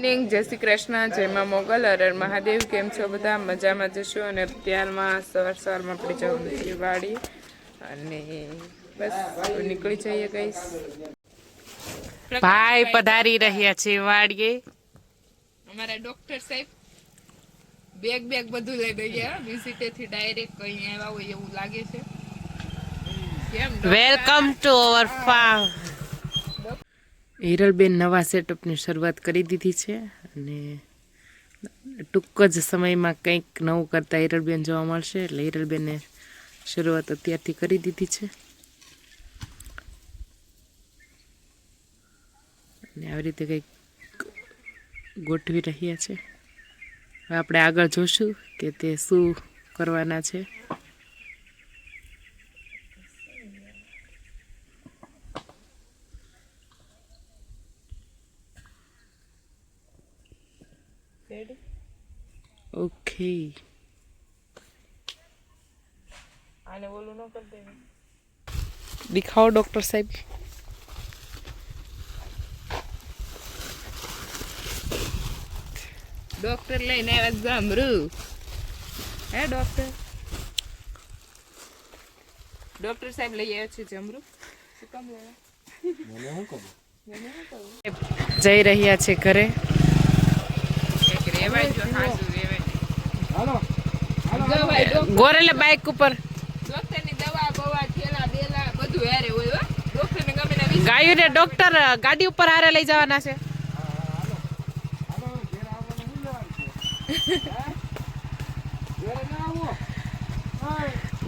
Morning જય શ્રી કૃષ્ણ. જય માં મોગલ અરર મહાદેવ. કેમ છો બધા? મજામાં જશો અને અત્યારમાં સવાર સવારમાં આપણે જવાનું છે વાડી અને બસ નીકળી જઈએ ગઈશ ભાઈ પધારી રહ્યા છે વાડીએ. અમારા ડોક્ટર સાહેબ બેગ બેગ બધું લઈ ગયા વિઝિટેથી ડાયરેક્ટ કઈ આવ્યા હોય એવું લાગે છે. Welcome to our farm Hiralben નવા સેટઅપની શરૂઆત કરી દીધી છે અને ટૂંક જ સમયમાં કંઈક નવું કરતાં હિરલબેન જોવા મળશે એટલે હિરલબેને શરૂઆત અત્યારથી કરી દીધી છે. અને આવી રીતે કંઈક ગોઠવી રહ્યા છે. હવે આપણે આગળ જોશું કે તે શું કરવાના છે. ઓકે આને ઓલું ન કરી દેવું. દિખાઓ ડોક્ટર સાહેબ. ડોક્ટર લઈને આવ્યા ગામરું હે ડોક્ટર? ડોક્ટર સાહેબ લઈ આવ્યા છે જમરું. શું કામ લેવા? જઈ રહ્યા છે ઘરે એક રેવાય જો હાસુ રેવાય ગોરેલે બાઇક ઉપર. ગાયું દવા બવા થેલા બેલા બધું હારે હોય હો. ગમે ના ડોક્ટર ગાડી ઉપર હારે લઈ જવાના છે.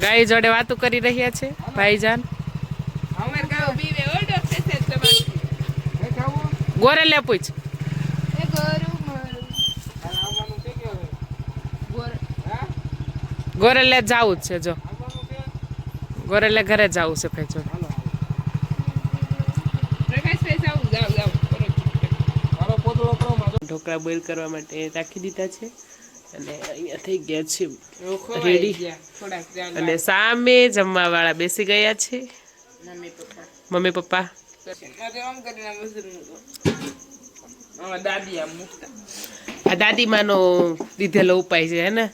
ગાય જોડે વાતો કરી રહ્યા છે ભાઈજાન. ગોરેલે પૂછ એ ગોરું મારું ગોર ગોરેલે જવું જ છે જો. ગોરેલે ઘરે જવું છે ભાઈ ઢોકળા બોઇલ કરવા માટે રાખી દીધા છે. અને અહીંયા થઈ ગયા છે. રેડી અને સામે જમવા વાળા બેસી ગયા છે. Mummy papa. આ દાદીમાનો લીધેલો ઉપાય છે, હે ને?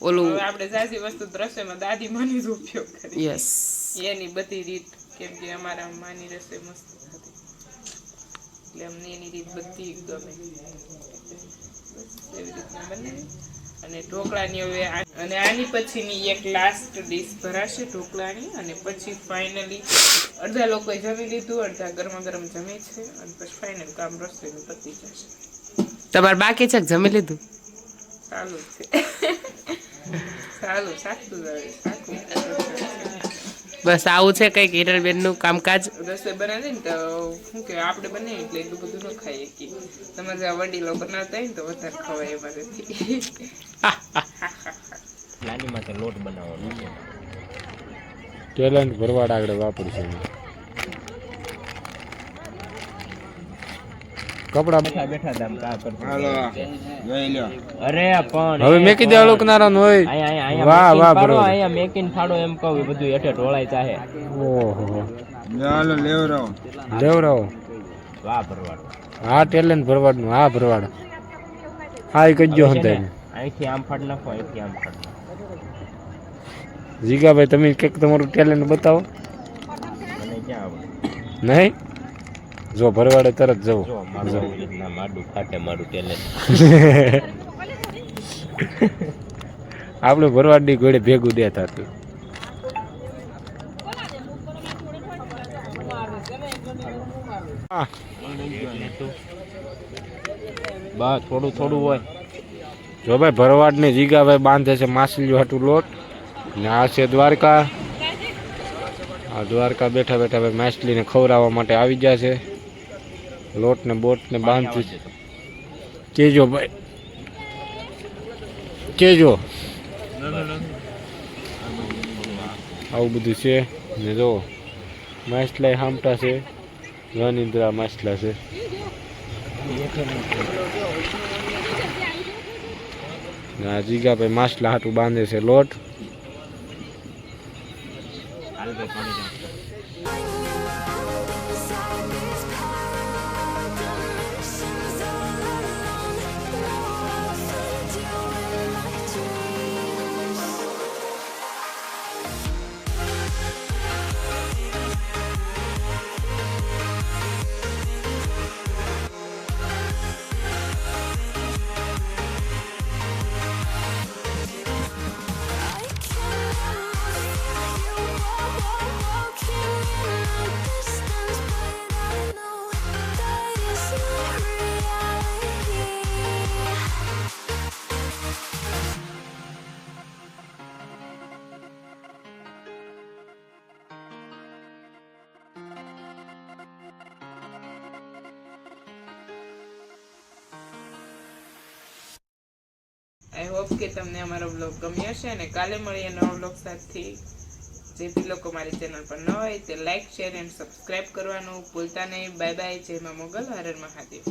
ઓલું આપણે સાચી વસ્તુ દ્રશ્યમાં દાદી માની જ ઉપયોગ કરી યસ એની બધી રીત કેમ કે અમારા માની રસોઈ મસ્ત હતી. એટલે અમને એની રીત બધી ગમે. એવી રીતના બને અને ઢોકળાની હવે અને આની પછીની એક લાસ્ટ ડીશ ભરાશે ઢોકળાની. અને પછી ફાઇનલી અડધા લોકોએ જમી લીધું અડધા ગરમા ગરમ જમે છે અને પછી ફાઇનલ કામ રસોઈનું પતી જશે. તમારે બાકી છે જમી લીધું? ચાલુ છે. ચાલુ સાચું બસ આવું છે કંઈક હિરલબેનનું કામકાજ? રસોઈ બનાવી ને તો શું કે આપણે બનાવીએ એટલે એટલું બધું ન ખાઈએ કે તમે જે આ વડીલો બનાવતા હોય ને તો વધારે ખવાય એમાંથી નાની માટે લોટ બનાવવાનો છે. ટેલેન્ટ ભરવાડ આગળ વાપરશું. કપડા બેઠા બેઠા દામ કા કરતો અરે પણ હવે મેકી દે અળુક નારાયણ હોય. વાહ, વાહ, મેકીને અહીંયા મેકીન ફાડો એમ કહું બધું હેઠે ઢોળાય ચાહે ઓહો. લેવરાવો. વાહ ભરવાડ. હા ટેલેન્ટ ભરવાડનું હા ભરવાડ. હા એ કજો હંતાય. અહીંથી આમ ફાડ નાખો અહીંથી આમ ફાડ નાખો. જીગાભાઈ તમે કંઈક તમારું ટેલેન્ટ બતાવો. મને ક્યાં આવડે? નહીં? જો ભરવાડે તરત જવું. જો મારું માડું ફાટે મારું ટેલેન્ટ આપણે ભરવાડની ઘોડે ભેગું દે થતું. બા થોડું થોડું હોય. જો ભાઈ ભરવાડ ને જીગાભાઈ બાંધે છે માછલીઓ હાટું લોટ. ને આ છે દ્વારકા. આ દ્વારકા બેઠા બેઠા ભાઈ માછલીને ખવડાવવા માટે આવી ગયા છે. લોટ ને બોટ ને બાંધતું કેજો ભાઈ. કેજો. આવું બધું છે. ને જો માછલા હામટા છે. વનિંદ્રા માછલા છે. ના જીગા ભાઈ માછલા હાટું બાંધે છે લોટ. હાલ ભાઈ પાણી જામ હોપ કે તમને અમારો બ્લોગ ગમ્યો હશે અને કાલે મળીએ નવા બ્લોગ સાથે. જે બી લોકો મારી ચેનલ પર ન હોય, તે લાઇક શેર એન્ડ સબસ્ક્રાઈબ કરવાનું ભૂલતા નહીં. બાય બાય જય મા મોગલ. હરણ મહાદેવ.